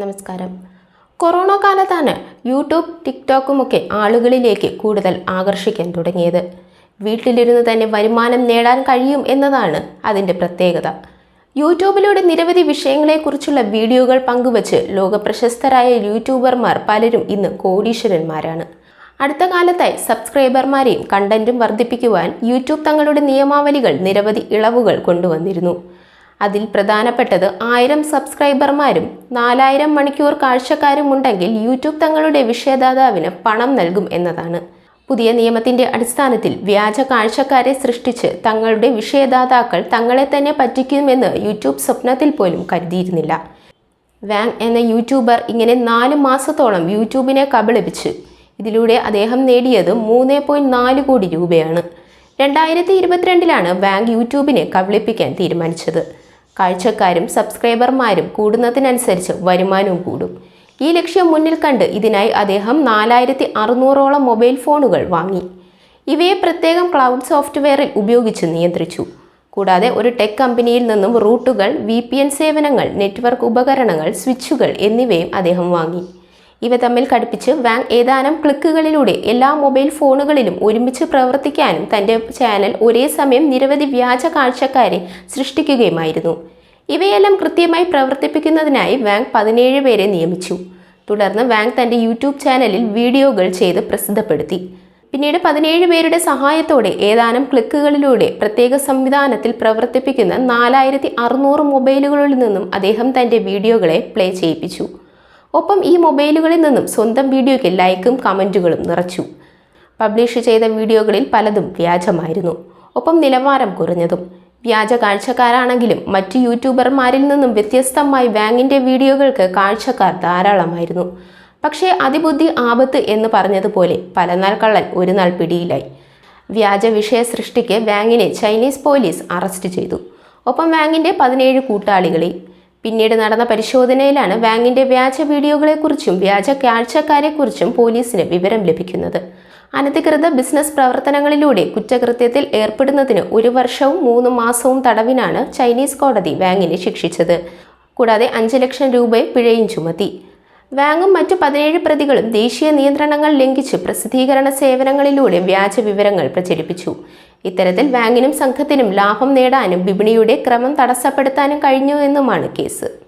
നമസ്കാരം. കൊറോണ കാലത്താണ് യൂട്യൂബ് ടിക്ടോക്കുമൊക്കെ ആളുകളിലേക്ക് കൂടുതൽ ആകർഷിക്കാൻ തുടങ്ങിയത്. വീട്ടിലിരുന്ന് തന്നെ വരുമാനം നേടാൻ കഴിയും എന്നതാണ് അതിന്റെ പ്രത്യേകത. യൂട്യൂബിലൂടെ നിരവധി വിഷയങ്ങളെക്കുറിച്ചുള്ള വീഡിയോകൾ പങ്കുവച്ച് ലോകപ്രശസ്തരായ യൂട്യൂബർമാർ പലരും ഇന്ന് കോടീശ്വരന്മാരാണ്. അടുത്ത കാലത്തായി സബ്സ്ക്രൈബർമാരെയും കണ്ടന്റും വർദ്ധിപ്പിക്കുവാൻ യൂട്യൂബ് തങ്ങളുടെ നിയമാവലികൾ നിരവധി ഇളവുകൾ കൊണ്ടുവന്നിരുന്നു. അതിൽ പ്രധാനപ്പെട്ടത് ആയിരം സബ്സ്ക്രൈബർമാരും നാലായിരം മണിക്കൂർ കാഴ്ചക്കാരും ഉണ്ടെങ്കിൽ യൂട്യൂബ് തങ്ങളുടെ വിഷയദാതാവിന് പണം നൽകും എന്നതാണ്. പുതിയ നിയമത്തിന്റെ അടിസ്ഥാനത്തിൽ വ്യാജ കാഴ്ചക്കാരെ സൃഷ്ടിച്ച് തങ്ങളുടെ വിഷയദാതാക്കൾ തങ്ങളെ തന്നെ പറ്റിക്കുമെന്ന് യൂട്യൂബ് സ്വപ്നത്തിൽ പോലും കരുതിയിരുന്നില്ല. വാങ് എന്ന യൂട്യൂബർ ഇങ്ങനെ നാല് മാസത്തോളം യൂട്യൂബിനെ കബളിപ്പിച്ച് ഇതിലൂടെ അദ്ദേഹം നേടിയത് മൂന്ന് പോയിന്റ് നാല് കോടി രൂപയാണ്. രണ്ടായിരത്തി ഇരുപത്തിരണ്ടിലാണ് വാങ് യൂട്യൂബിനെ കബളിപ്പിക്കാൻ തീരുമാനിച്ചത്. കാഴ്ചക്കാരും സബ്സ്ക്രൈബർമാരും കൂടുന്നതിനനുസരിച്ച് വരുമാനവും കൂടും. ഈ ലക്ഷ്യം മുന്നിൽ കണ്ട് ഇതിനായി അദ്ദേഹം നാലായിരത്തി അറുന്നൂറോളം മൊബൈൽ ഫോണുകൾ വാങ്ങി. ഇവയെ പ്രത്യേകം ക്ലൗഡ് സോഫ്റ്റ്വെയറിൽ ഉപയോഗിച്ച് നിയന്ത്രിച്ചു. കൂടാതെ ഒരു ടെക് കമ്പനിയിൽ നിന്നും റൂട്ടുകൾ വി സേവനങ്ങൾ നെറ്റ്വർക്ക് ഉപകരണങ്ങൾ സ്വിച്ചുകൾ എന്നിവയും അദ്ദേഹം വാങ്ങി. ഇവ തമ്മിൽ ഘടിപ്പിച്ച് വാങ് ഏതാനും ക്ലിക്കുകളിലൂടെ എല്ലാ മൊബൈൽ ഫോണുകളിലും ഒരുമിച്ച് പ്രവർത്തിക്കാനും തന്റെ ചാനൽ ഒരേ സമയം നിരവധി വ്യാജ കാഴ്ചക്കാരെ സൃഷ്ടിക്കുകയുമായിരുന്നു. ഇവയെല്ലാം കൃത്യമായി പ്രവർത്തിപ്പിക്കുന്നതിനായി വാങ് പതിനേഴ് പേരെ നിയമിച്ചു. തുടർന്ന് വാങ് തന്റെ യൂട്യൂബ് ചാനലിൽ വീഡിയോകൾ ചെയ്ത് പ്രസിദ്ധപ്പെടുത്തി. പിന്നീട് പതിനേഴ് പേരുടെ സഹായത്തോടെ ഏതാനും ക്ലിക്കുകളിലൂടെ പ്രത്യേക സംവിധാനത്തിൽ പ്രവർത്തിപ്പിക്കുന്ന നാലായിരത്തി അറുന്നൂറ് മൊബൈലുകളിൽ നിന്നും അദ്ദേഹം തന്റെ വീഡിയോകളെ പ്ലേ ചെയ്യിപ്പിച്ചു. ഒപ്പം ഈ മൊബൈലുകളിൽ നിന്നും സ്വന്തം വീഡിയോയ്ക്ക് ലൈക്കും കമന്റുകളും നിറച്ചു. പബ്ലിഷ് ചെയ്ത വീഡിയോകളിൽ പലതും വ്യാജമായിരുന്നു. ഒപ്പം നിലവാരം കുറഞ്ഞതും. വ്യാജ കാഴ്ചക്കാരാണെങ്കിലും മറ്റ് യൂട്യൂബർമാരിൽ നിന്നും വ്യത്യസ്തമായി വാങ്ങിന്റെ വീഡിയോകൾക്ക് കാഴ്ചക്കാർ ധാരാളമായിരുന്നു. പക്ഷേ അതിബുദ്ധി ആപത്ത് എന്ന് പറഞ്ഞതുപോലെ പലനാൾ കള്ളൻ ഒരു നാൾ പിടിയിലായി. വ്യാജ വിഷയ സൃഷ്ടിക്ക് വാങ്ങിനെ ചൈനീസ് പോലീസ് അറസ്റ്റ് ചെയ്തു. ഒപ്പം വാങ്ങിന്റെ പതിനേഴ് കൂട്ടാളികളെ പിന്നീട് നടന്ന പരിശോധനയിലാണ് ബാങ്കിന്റെ വ്യാജ വീഡിയോകളെക്കുറിച്ചും വ്യാജ കാഴ്ചക്കാരെക്കുറിച്ചും പോലീസിന് വിവരം ലഭിക്കുന്നത്. അനധികൃത ബിസിനസ് പ്രവർത്തനങ്ങളിലൂടെ കുറ്റകൃത്യത്തിൽ ഏർപ്പെടുന്നതിന് ഒരു വർഷവും മൂന്ന് മാസവും തടവിനാണ് ചൈനീസ് കോടതി വാങ്ങിനെ ശിക്ഷിച്ചത്. കൂടാതെ അഞ്ച് ലക്ഷം രൂപ പിഴയും ചുമത്തി. വാങ്ങും മറ്റു പതിനേഴ് പ്രതികളും ദേശീയ നിയന്ത്രണങ്ങൾ ലംഘിച്ച് പ്രസിദ്ധീകരണ സേവനങ്ങളിലൂടെ വ്യാജ വിവരങ്ങൾ പ്രചരിപ്പിച്ചു. ഇത്തരത്തിൽ ബാങ്കിനും സംഘത്തിനും ലാഭം നേടാനും വിപണിയുടെ ക്രമം തടസ്സപ്പെടുത്താനും കഴിഞ്ഞു എന്നുമാണ് കേസ്.